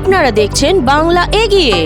আপনারা দেখছেন বাংলা এগিয়ে।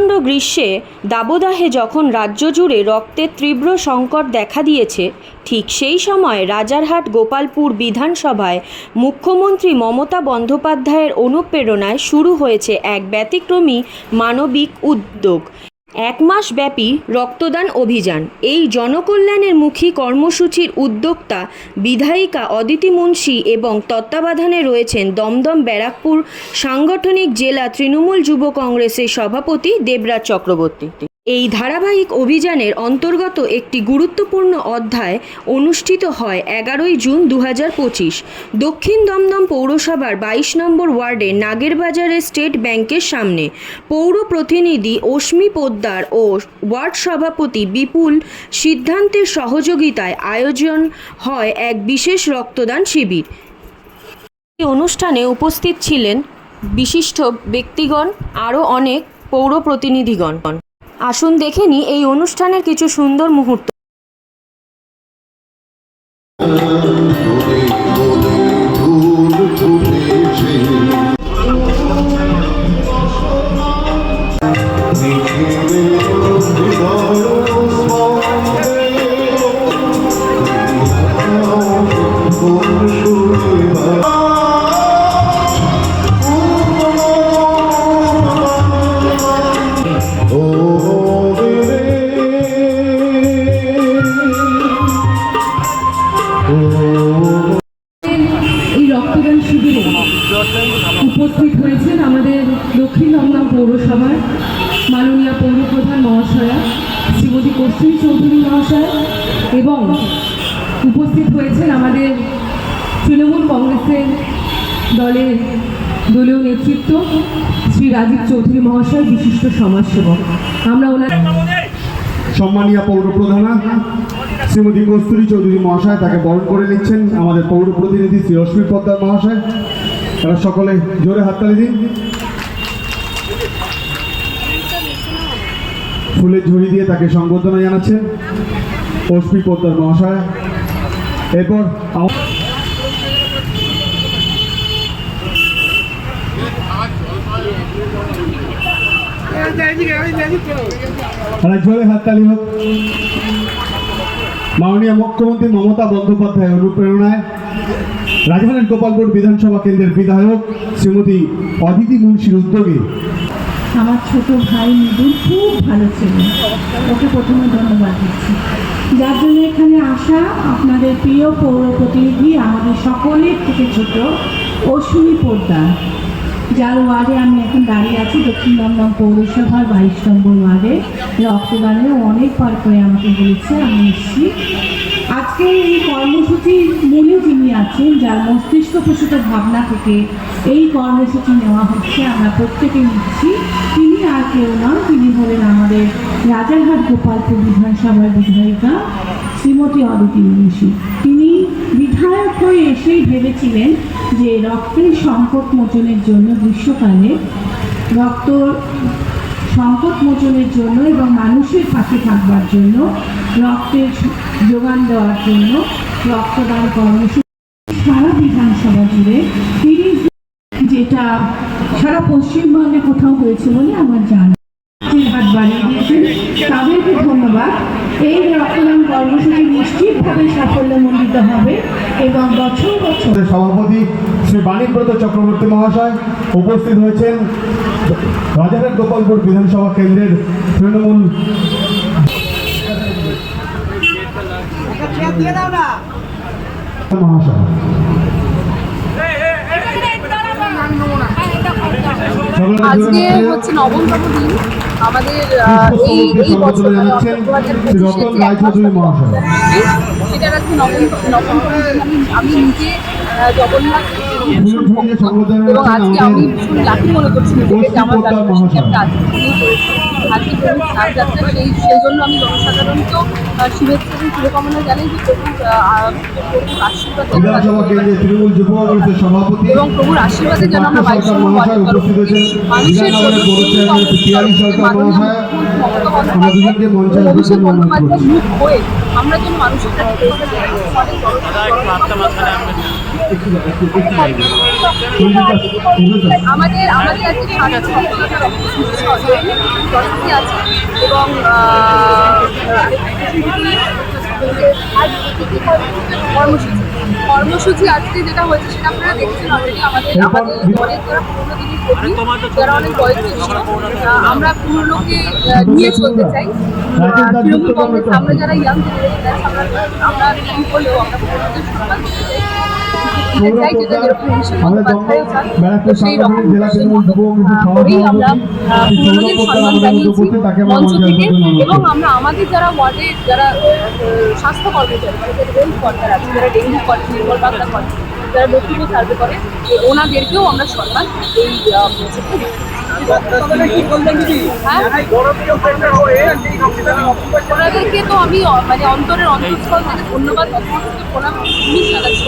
প্রচণ্ড গ্রীষ্মে দাবদাহে যখন রাজ্য জুড়ে রক্তের তীব্র সংকট দেখা দিয়েছে, ঠিক সেই সময় রাজারহাট গোপালপুর বিধানসভায় মুখ্যমন্ত্রী মমতা বন্দ্যোপাধ্যায়ের অনুপ্রেরণায় শুরু হয়েছে এক ব্যতিক্রমী মানবিক উদ্যোগ। এক মাস ব্যাপী রক্তদান অভিযান। এই জনকল্যাণের মুখী কর্মসূচির উদ্যোক্তা, বিধায়িকা অদিতি মুন্সি এবং তত্ত্বাবধানে রয়েছেন দমদম ব্যারাকপুর সাংগঠনিক জেলা তৃণমূল যুব কংগ্রেসের সভাপতি দেবরাজ চক্রবর্তী। এই ধারাবাহিক অভিযানের অন্তর্গত একটি গুরুত্বপূর্ণ অধ্যায় অনুষ্ঠিত হয় এগারোই জুন দু দক্ষিণ দমদম পৌরসভার বাইশ নম্বর ওয়ার্ডে নাগেরবাজারের স্টেট ব্যাংকের সামনে। পৌর প্রতিনিধি অশ্মি পোদ্দার ও ওয়ার্ড সভাপতি বিপুল সিদ্ধান্তের সহযোগিতায় আয়োজন হয় এক বিশেষ রক্তদান শিবির। এই অনুষ্ঠানে উপস্থিত ছিলেন বিশিষ্ট ব্যক্তিগণ, আরও অনেক পৌর প্রতিনিধিগণ। আসুন দেখে নি এই অনুষ্ঠানের কিছু সুন্দর মুহূর্ত। মনে উপস্থিত হয়েছেন আমাদের দমদম পৌরসভার মাননীয় পৌরপ্রধান মহাশয়া শ্রীমতী কস্তুরী চৌধুরী মহাশয় এবং উপস্থিত হয়েছেন আমাদের তৃণমূল কংগ্রেসের দলের দলীয় নেতৃত্ব শ্রী রাজীব চৌধুরী মহাশয়, বিশিষ্ট সমাজসেবক। আমরা ওনার সম্মানীয় পৌর প্রধানা শ্রীমতী কস্তুরী চৌধুরী মহাশয় তাকে বরণ করে নিচ্ছেন আমাদের পৌর প্রতিনিধি শ্রী অশ্মী পদ্মার মহাশয়। তারা সকলে জোরে হাততালি দিন। ফুলের ঝুড়ি দিয়ে তাকে সংবর্ধনা জানাচ্ছেন অশ্মী পদ্মার মহাশয়। এরপর জোরে হাততালি হোক। মাননীয় মুখ্যমন্ত্রী মমতা বন্দ্যোপাধ্যায় অনুপ্রেরণায় রাজধানীর গোপালপুর বিধানসভা কেন্দ্রের বিধায়ক শ্রীমতী অদিতি মুন্সির উদ্যোগে আমার ছোট ভাই মৃদুল খুব ভালো ছিল ওকে প্রথমে ধন্যবাদ দিচ্ছি। যার জন্য এখানে আসা আপনাদের প্রিয় পৌর প্রতিনিধি আমাদের সকলের থেকে ছোট অশ্বিনী পোদ্দার। যার ওয়ার্ডে আমি এখন দাঁড়িয়ে আছি দক্ষিণ দমদম পৌরসভার বাইশ নম্বর ওয়ার্ডে। রক্তদানে অনেকবার করে আমাকে বলেছে আমি এসেছি। আজকে এই কর্মসূচির মূলে যিনি আছেন, যার মস্তিষ্ক প্রসূত ভাবনা থেকে এই কর্মসূচি নেওয়া হচ্ছে, আমরা প্রত্যেকে নিচ্ছি। তিনি আর কেউ নন, তিনি হলেন আমাদের রাজারহাট গোপালপুর বিধানসভার বিধায়িকা শ্রীমতী অদিতি মুন্সি। তিনি বিধায়ক হয়ে এসেই ভেবেছিলেন যে রক্তের সংকট মোচনের জন্য গ্রীষ্মকালে রক্ত সংকট মোচনের জন্য এবং মানুষের পাশে থাকবার জন্য রক্তের যোগান দেওয়ার জন্য রক্তদান কর্মসূচি সারা বিধানসভা জুড়ে। তিরিশ যেটা সারা পশ্চিমবঙ্গে কোথাও হয়েছে বলে আমার জানা হাত বাড়িয়ে দিয়েছেন। তাদেরকে ধন্যবাদ। এই রক্তদান কর্মসূচি নিশ্চিতভাবে সাফল্যমণ্ডিত হবে এবং বছর বছর সভাপতি শ্রী বাণীব্রত চক্রবর্তী মহাশয় উপস্থিত হয়েছেন। রাজারহাট গোপালপুর বিধানসভা কেন্দ্রের তৃণমূল মহাশয়। আজকে হচ্ছে নবমতম দিন। আমাদের এই এই বছর মানে জানাচ্ছেন অক্টোবর শ্রী 2025 রতন যে এক রায়চৌধুরী মাস মহাশয়। সেটার আজকে নবম আমি নিজে জগন্নাথ ফুলের ঝুড়িয়ে এবং আজকে আমি ভীষণ লাকি মনে করছি নিজেকে আমার কাছে আজকে আজকে যাত্রা সেই সেই জন্য আমি জনসাধারণকেও শুভেচ্ছা এবং শুভকামনা জানাই যে প্রভুর আশীর্বাদ এবং প্রভুর আশীর্বাদে যেন আমরা সরকার বাইশে মহাশয় উপস্থিত হয়েছেন। মানুষের মুখ হয়ে আমরা যেন মানুষের কাছে আমাদের আমাদের আজকে আছে এবং কর্মসূচি। কর্মসূচি আজকে যেটা হয়েছে সেটা আপনারা দেখছেন অলরেডি আমাদের আমাদের অনেক যারা পুরোনো দিনের কর্মী যারা অনেক বয়োজ্যেষ্ঠ আহ, আমরা পুরোনোকে নিয়ে চলতে চাই। তৃণমূল কংগ্রেস আমরা যারা ইয়াং জেনারেশন আমরা আমরা হলেও আমরা পুরোনোদের সম্মান দিতে চাই। এবং আমরা আমাদের যারা ওয়ার্ডের যারা স্বাস্থ্য কর্মচারী মানে হেলথ আছে যারা ডেঙ্গু করে নির্মল বাংলা যারা লক্ষ্মীপুর সার্ভে করে ওনাদেরকেও আমরা সম্মান এই হ্যাঁ ওনাদেরকে তো আমি মানে অন্তরের অন্তঃস্থল থেকে ধন্যবাদ অন্তঃস্থল প্রণাম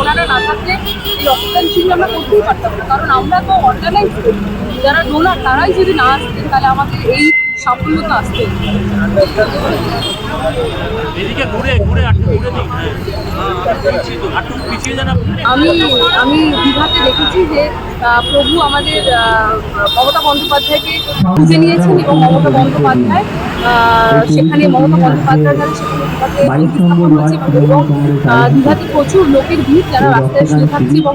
ওনারা না থাকলে এই রক্তদান শিবির আমরা করতেই পারতাম না। কারণ আমরা তো অর্গানাইজ করি। যারা ডোনার তারাই যদি না আসতেন তাহলে আমাদের এই সাফল্য তো আসতেন এদিকে ঘুরে ঘুরে একটু ঘুরে হ্যাঁ। আপনি। আমি আমি দীঘাতে দেখেছি যে প্রভু আমাদের মমতা বন্দ্যোপাধ্যায়কে খুঁজে নিয়েছেন এবং মমতা বন্দ্যোপাধ্যায় সেখানে মমতা বন্দ্যোপাধ্যায় দ্বারা সেখানে দীঘাতে প্রতিস্থাপন এবং দীঘাতে প্রচুর লোকের ভিড় যারা রাস্তায় শুয়ে থাকছে এবং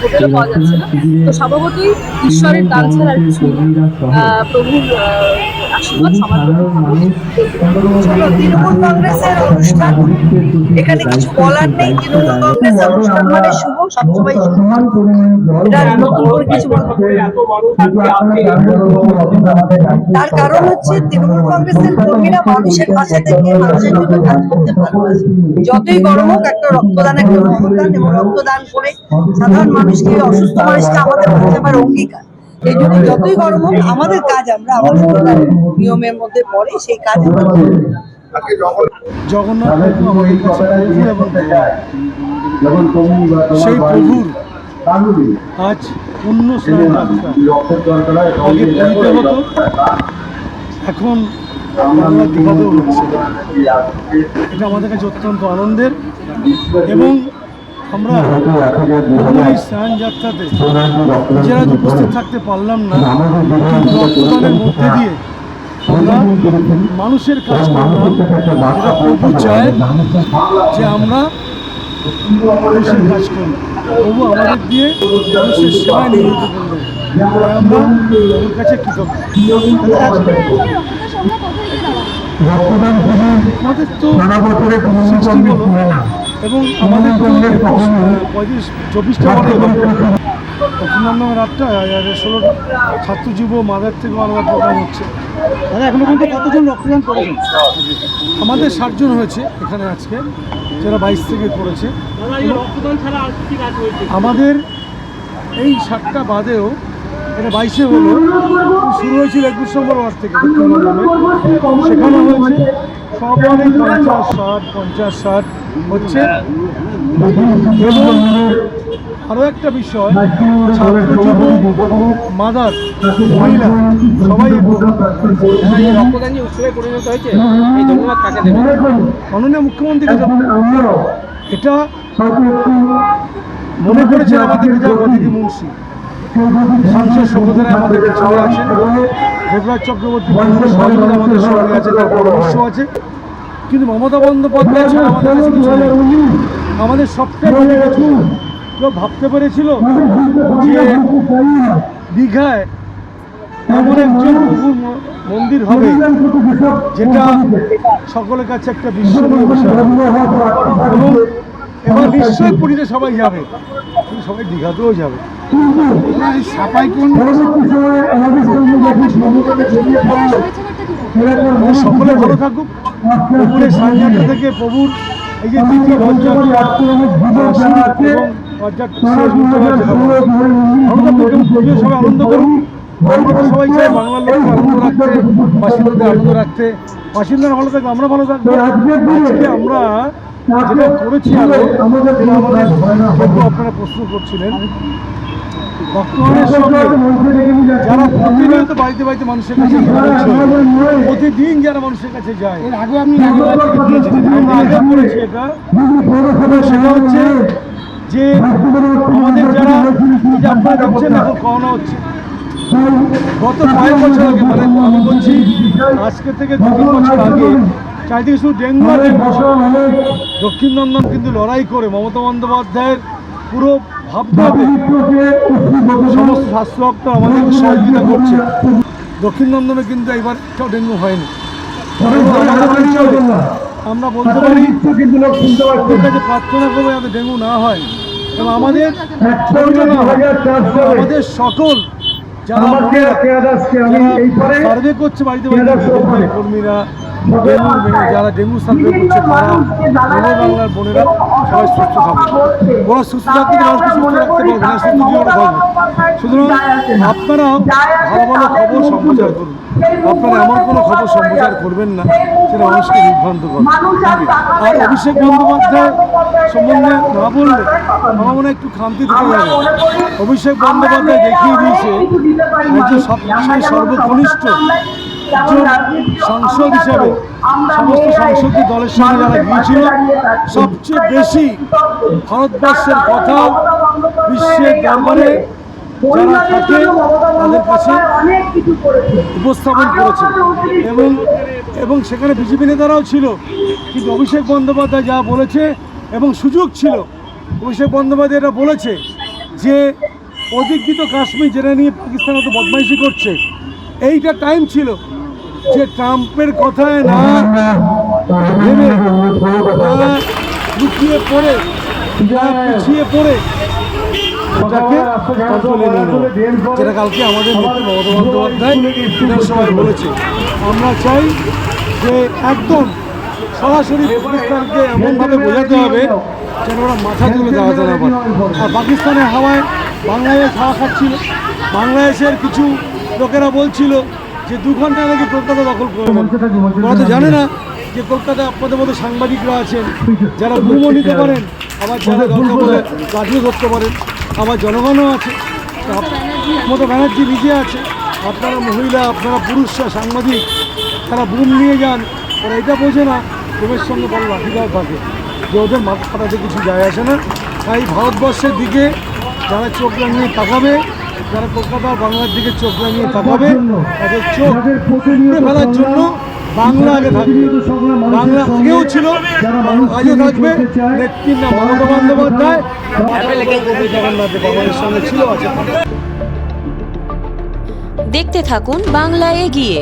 হোটেলও পাওয়া যাচ্ছে না। তো স্বভাবতই ঈশ্বরের দান ছাড়া আর কিছু। প্রভুর আশীর্বাদ সবার তৃণমূল কংগ্রেসের অনুষ্ঠান। এখানে কিছু বলার নেই তৃণমূল কংগ্রেসের অনুষ্ঠান মানে শুভ সবসময় এটা কিছু তার কারণ হচ্ছে তৃণমূল কংগ্রেসের কর্মীরা মানুষের পাশে থেকে মানুষের জন্য কাজ করতে ভালোবাসে যতই গরম হোক একটা রক্তদান একটা মহদান এবং রক্তদান করে সাধারণ মানুষকে অসুস্থ মানুষকে আমাদের অঙ্গীকার। এই জন্য যতই গরম হোক আমাদের কাজ আমরা আমাদের নিয়মের মধ্যে পড়ে সেই কাজ আমরা জগন্নাথ এবং সেই প্রভুর আজ আগে পুরীতে হতো? এখন বাংলা দীঘাতেও হচ্ছে। এটা আমাদের কাছে অত্যন্ত আনন্দের এবং আমরা এই স্নান যাত্রাতে নিজেরা উপস্থিত থাকতে পারলাম না রক্তদানের মধ্যে দিয়ে আমরা মানুষের কাজ করলাম। যেটা প্রভু চায় যে আমরা মানুষের কাজ প্রভু আমাদের দিয়ে মানুষের সেবায় নিয়োজিত করলেন তাই আমরা ওর কাছে কৃতজ্ঞ। আমাদের তো এবং আমাদের পঁয়ত্রিশ চব্বিশটা অন্যান্য রাতটা ষোলোটা ছাত্র যুব মাদার থেকে আলাদা প্রোগ্রাম হচ্ছে। দাদা এখনও পর্যন্ত কতজন রক্তদান করেছেন? আমাদের ষাটজন হয়েছে এখানে আজকে যারা বাইশ থেকে করেছে রক্তদান ছাড়া আর কি কাজ হয়েছে? আমাদের এই ষাটটা বাদেও এটা বাইশে হলো শুরু হয়েছিল একুশ নম্বর ওয়ার্ড থেকে। সেখানে হয়েছে সব পঞ্চাশ ষাট পঞ্চাশ ষাট হচ্ছে। এবং আরও একটা বিষয় মাদার মহিলা সবাই রক্তদান উৎসবে পরিণত হয়েছে এই ধন্যবাদ কাকে দেবেন মাননীয় মুখ্যমন্ত্রীকে এটা মনে করেছেন আমাদের অতিথি মুন্সি সাংসদ সভ্যতারা আমাদের আছেন দেবরাজ চক্রবর্তী আমাদের সঙ্গে আছে তার পরামর্শ আছে কিন্তু মমতা বন্দ্যোপাধ্যায় আমাদের কাছে কিছু আমাদের সবটাই কেউ ভাবতে পেরেছিল যে দীঘায় এমন একজন মন্দির হবে যেটা সকলের কাছে একটা বিষয়। এবং এবার নিশ্চয়ই পুরীতে সবাই যাবে। সবাই দীঘাতেও যাবে। সকলে ভালো থাকুক। প্রভুর থেকে প্রভুর এই যে দ্বিতীয় রথযাত্রা এবং রথযাত্রা শেষ সবাই। ভালো থাকুক এবং পুজো সবাই আনন্দ করুন সবাই চাই বাংলার লোককে আনন্দ রাখতে বাসিন্দাদের আনন্দ রাখতে। বাসিন্দারা ভালো থাকবে আমরা ভালো থাকব। আজকে আমরা যেটা করেছি আগে আমাদের আপনারা প্রশ্ন করছিলেন। বর্তমানের সঙ্গে যারা প্রতিনিয়ত বাড়িতে বাড়িতে মানুষের কাছে প্রতিদিন যারা মানুষের কাছে যায় আগে আমি আগে করেছি এটা। সেটা হচ্ছে যে আমাদের যারা আপনারা দেখছেন এখন করোনা হচ্ছে গত কয়েক বছর আগে মানে আমি বলছি, আজকে থেকে দু তিন বছর আগে চারিদিকে শুধু ডেঙ্গু আর দক্ষিণ দমদম কিন্তু লড়াই করে মমতা বন্দ্যোপাধ্যায়ের পুরো ভাবনাতে সমস্ত স্বাস্থ্য দপ্তর আমাদেরকে সহযোগিতা করছে। দক্ষিণ দমদমে কিন্তু এবার ডেঙ্গু হয়নি। এবং বলতে পারি কিন্তু লোক শুনতে ওদের কাছে প্রার্থনা করব যাতে ডেঙ্গু না হয়। এবং আমাদের আমাদের সকল যারা সার্ভে করছে বাড়িতে বাড়িতে কর্মীরা যারা ডেঙ্গু সার্ভে করছে, তারা বাংলার বোনেরা সবাই সুস্থ থাকবে ওরা সুস্থ থাকতে মানুষকে সুস্থ রাখতে পারবে না, সুস্থ জীবনে থাকবে সুতরাং আপনারাও ভালো ভালো খবর সম্প্রচার করুন। আপনারা এমন কোনো খবর সম্প্রচার করবেন না সেটা মানুষকে বিভ্রান্ত করবে আর অভিষেক বন্দ্যোপাধ্যায় সম্বন্ধে না বললে আমার মনে একটু খামতি থেকে যাবে। অভিষেক বন্দ্যোপাধ্যায় দেখিয়ে দিয়েছে, একজন সবচেয়ে সর্বকনিষ্ঠ সাংসদ হিসাবে সমস্ত সাংসদীয় দলের সঙ্গে যারা গিয়েছিল সবচেয়ে বেশি ভারতবর্ষের কথা বিশ্বের দরবারে যারা থাকে তাদের কাছে উপস্থাপন করেছে। এবং এবং সেখানে বিজেপি নেতারাও ছিল। কিন্তু অভিষেক বন্দ্যোপাধ্যায় যা বলেছে এবং সুযোগ ছিল অভিষেক বন্দ্যোপাধ্যায় এটা বলেছে যে অধিকৃত কাশ্মীর যেটা নিয়ে পাকিস্তান অত বদমাইশি করছে। এইটা টাইম ছিল। যে ট্রাম্পের কথায় না ভেবে লুকিয়ে পড়ে পিছিয়ে পড়ে। ওটাকে কন্ট্রোলে নিয়ে যেটা কালকে আমাদের নেত্রী মমতা বন্দ্যোপাধ্যায় বিধানসভায় বলেছে। আমরা চাই যে একদম সরাসরি পাকিস্তানকে এমনভাবে বোঝাতে হবে যেন ওরা মাথা তুলে দাঁড়াতে না পারে। আর পাকিস্তানের হাওয়ায় বাংলাদেশ হাওয়া খাচ্ছিল। বাংলাদেশের কিছু লোকেরা বলছিল যে দু ঘণ্টা নাকি কলকাতা দখল করে নেবে। ওরা তো জানে না যে কলকাতায় আপনাদের মতো সাংবাদিকরা আছেন যারা ঘুমও নিতে পারেন আবার যারা দরকার বলে লাঠিও ধরতে পারেন আবার জনগণও আছে। মতো ব্যানার্জি নিজে আছে। আপনারা মহিলা আপনারা পুরুষরা সাংবাদিক তারা বুম নিয়ে যান ওরা এটা বোঝে না বুমের সঙ্গে বড় লাঠিটাও থাকে। যে ওদের মাথা ফাটাতে কিছু যায় আসে না। তাই ভারতবর্ষের দিকে যারা চোখ রাঙিয়ে তাকাবে যারা কলকাতা বাংলার দিকে চোখ লাগিয়ে তাকাবে তাদের চোখ ফেলার জন্য বাংলা আগে থাকবে। বাংলা আগেও ছিল আজও থাকবে নাম মমতা বন্দ্যোপাধ্যায় জগন্নাথ দেব সঙ্গে ছিল আছে দেখতে থাকুন বাংলা এগিয়ে।